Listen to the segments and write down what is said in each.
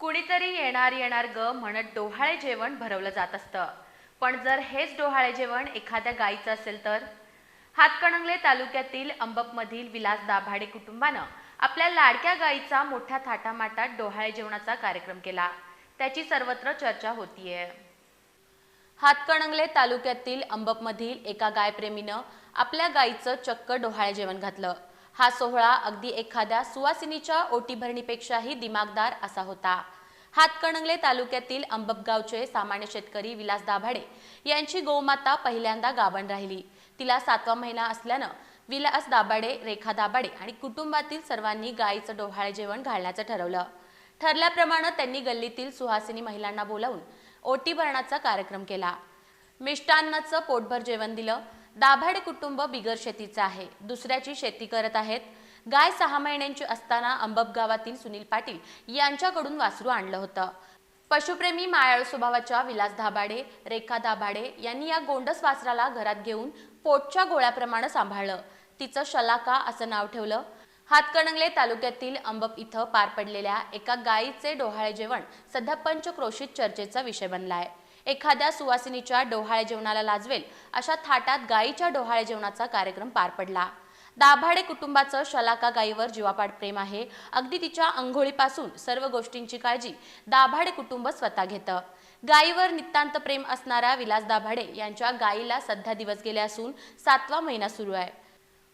कुणीतरी येणार येणार ग म्हणत डोहाळे जेवण भरवलं जात असतं. पण जर हेच डोहाळे जेवण एखाद्या गायीचं असेल तर? हातकणंगले तालुक्यातील अंबपमधील विलास दाभाडे कुटुंबानं आपल्या लाडक्या गायीचा मोठ्या थाटामाटात डोहाळे जेवणाचा कार्यक्रम केला. त्याची सर्वत्र चर्चा होतीये. हातकणंगले तालुक्यातील अंबपमधील एका गायप्रेमीनं आपल्या गायीचं चक्क डोहाळे जेवण घातलं. हा सोहळा अगदी एखाद्या सुवासिनीच्या ओटी भरणीपेक्षाही दिमागदार असा होता. हातकणंगले तालुक्यातील अंबबगावचे सामान्य शेतकरी विलास दाभाडे यांची गोमाता पहिल्यांदा गाभण राहिली. तिला सातवा महिना असल्यानं विलास दाभाडे रेखा दाभाडे आणि कुटुंबातील सर्वांनी गायीचं डोहाळे जेवण घालण्याचं ठरवलं. ठरल्याप्रमाणे त्यांनी गल्लीतील सुहासिनी महिलांना बोलावून ओटी भरणाचा कार्यक्रम केला. मिष्टान्नाचं पोटभर जेवण दिलं. दाभाडे कुटुंब बिगर शेतीचं आहे. दुसऱ्याची शेती करत आहेत. गाय सहा महिन्यांची असताना अंबप गावातील सुनील पाटील यांच्याकडून वासरू आणलं होतं. पशुप्रेमी मायाळू स्वभावाच्या विलास दाभाडे रेखा दाभाडे यांनी या गोंडस वासराला घरात घेऊन पोटच्या गोळ्याप्रमाणे सांभाळलं. तिचं शलाका असं नाव ठेवलं. हातकणंगले तालुक्यातील अंबप इथं पार पडलेल्या एका गायीचे डोहाळे जेवण सध्या पंचक्रोशीत चर्चेचा विषय बनलाय. एखाद्या सुवासिनीच्या डोहाळे जेवणाला लाजवेल अशा थाटात गायीच्या डोहाळे जेवणाचा कार्यक्रम पार पडला. दाभाडे कुटुंबाचं शलाका गायीवर जीवापाड प्रेम आहे. अगदी तिच्या अंघोळीपासून सर्व गोष्टींची काळजी दाभाडे कुटुंब स्वतः घेतं. गायीवर नितांत प्रेम असणाऱ्या विलास दाभाडे यांच्या गायीला सध्या दिवस गेले असून सातवा महिना सुरू आहे.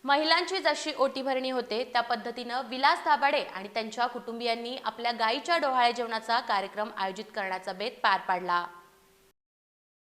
महिलांची जशी ओटी भरणी होते त्या पद्धतीनं विलास दाभाडे आणि त्यांच्या कुटुंबियांनी आपल्या गायीच्या डोहाळे जेवणाचा कार्यक्रम आयोजित करण्याचा बेत पार पाडला.